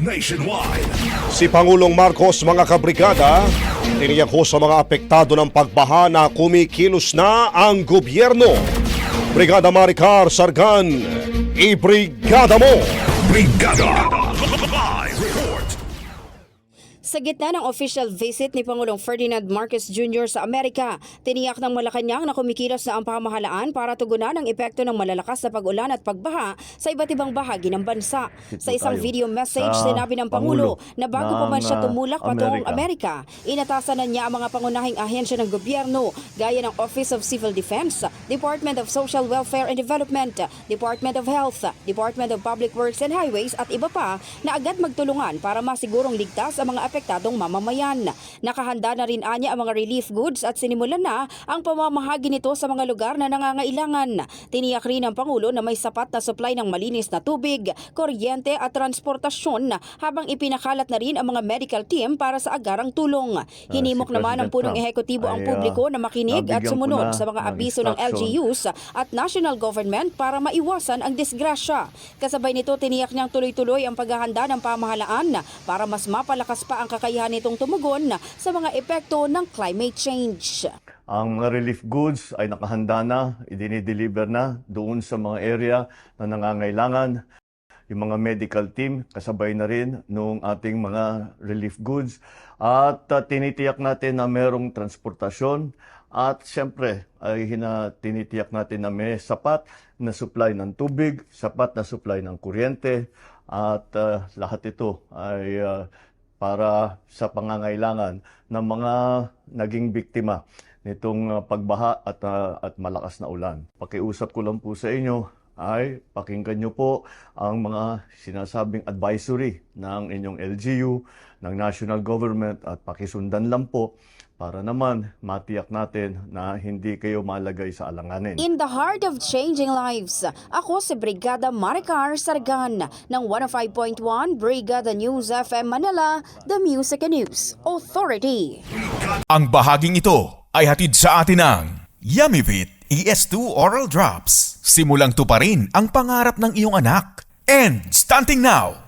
nationwide. Si Pangulong Marcos mga kabrigada, tiniyak ho sa mga apektado ng pagbaha na kumikilos na ang gobyerno. Brigada Maricar Sargan, ibrigada mo! Brigada. Live report. Sa gitna ng official visit ni Pangulong Ferdinand Marcos Jr. sa Amerika, tiniyak ng Malacanang na kumikilos na ang pamahalaan para tugunan ang epekto ng malalakas na pag-ulan at pagbaha sa iba't ibang bahagi ng bansa. Sa isang video message, sa sinabi ng Pangulo na bago pa man siya ah, tumulak patungong Amerika, inatasan na niya ang mga pangunahing ahensya ng gobyerno gaya ng Office of Civil Defense, Department of Social Welfare and Development, Department of Health, Department of Public Works and Highways at iba pa na agad magtulungan para masigurong ligtas ang mga apektadong mamamayan. Nakahanda na rin anya ang mga relief goods at sinimulan na ang pamamahagi nito sa mga lugar na nangangailangan. Tiniyak rin ng Pangulo na may sapat na supply ng malinis na tubig, kuryente at transportasyon habang ipinakalat na rin ang mga medical team para sa agarang tulong. Hinimok si naman ng punong ehekutibo ang ay, ah, publiko na makinig at sumunod sa mga abiso ng LGUs at national government para maiwasan ang disgrasya. Kasabay nito, tiniyak niyang tuloy-tuloy ang paghahanda ng pamahalaan para mas mapalakas pa ang kakayahan nitong tumugon sa mga epekto ng climate change. Ang mga relief goods ay nakahanda na, idinideliver na doon sa mga area na nangangailangan. Yung mga medical team, kasabay na rin nung ating mga relief goods. At uh, tinitiyak natin na merong transportasyon. At siyempre, ay hina, tinitiyak natin na may sapat na supply ng tubig, sapat na supply ng kuryente. At uh, lahat ito ay uh, para sa pangangailangan ng mga naging biktima nitong uh, pagbaha at, uh, at malakas na ulan. Pakiusap ko lang po sa inyo ay pakinggan nyo po ang mga sinasabing advisory ng inyong LGU, ng national government at pakisundan lang po para naman matiyak natin na hindi kayo malagay sa alanganin. In the heart of changing lives, ako si Brigada Maricar Sargan ng 105.1 Brigada News FM Manila, The Music and News Authority. Ang bahaging ito ay hatid sa atin ng Yummyvit ES2 Oral Drops. Simulang tuparin ang pangarap ng iyong anak. And stunting now,